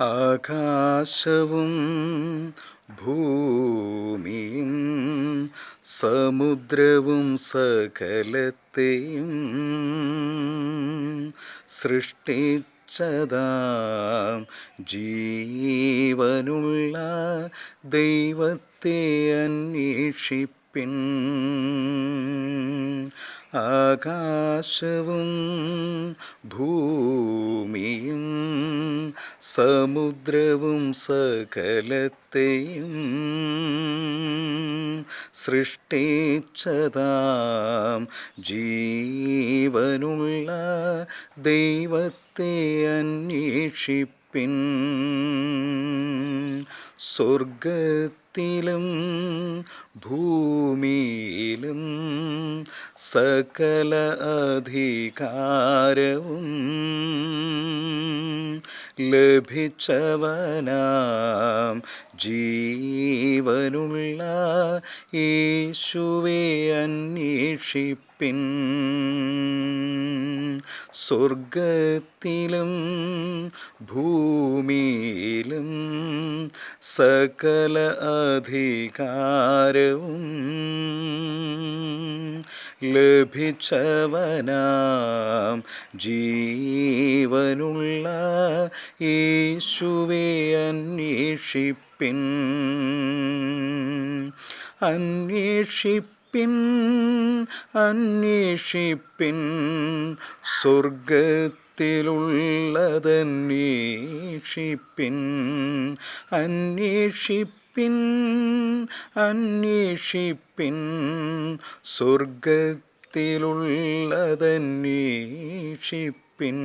ആകാശവും ഭൂമിയും സമുദ്രവും സകലത്തെയും സൃഷ്ടിച്ചതാം ജീവനുള്ള ദൈവത്തെ അന്വേഷിപ്പിൻ. ആകാശവും ഭൂമിയും സമുദ്രവും സകലത്തെയും സൃഷ്ടിച്ചതാം. ജീവനുള്ള ദൈവത്തെ അന്വേഷിപ്പിൻ. സ്വർഗത്തിലും ഭൂമിയിലും സകല അധികാരവും ലഭിച്ചവനാം. ജീവനുള്ള യേശുവെ അന്വേഷിപ്പിൻ. സ്വർഗത്തിലും ഭൂമിയിലും സകല അധികാരവും ലഭിച്ചവനാം. ജീവനുള്ള യേശുവെ അന്വേഷിപ്പിൻ. അന്വേഷിപ്പിൻ അന്വേഷിപ്പിൻ. സ്വർഗത്തിലുള്ളതന്വേഷിപ്പിൻ അന്വേഷിപ്പിൻ അന്വേഷിപ്പിൻ. സ്വർഗത്തിലുള്ളതന്വേഷിപ്പിൻ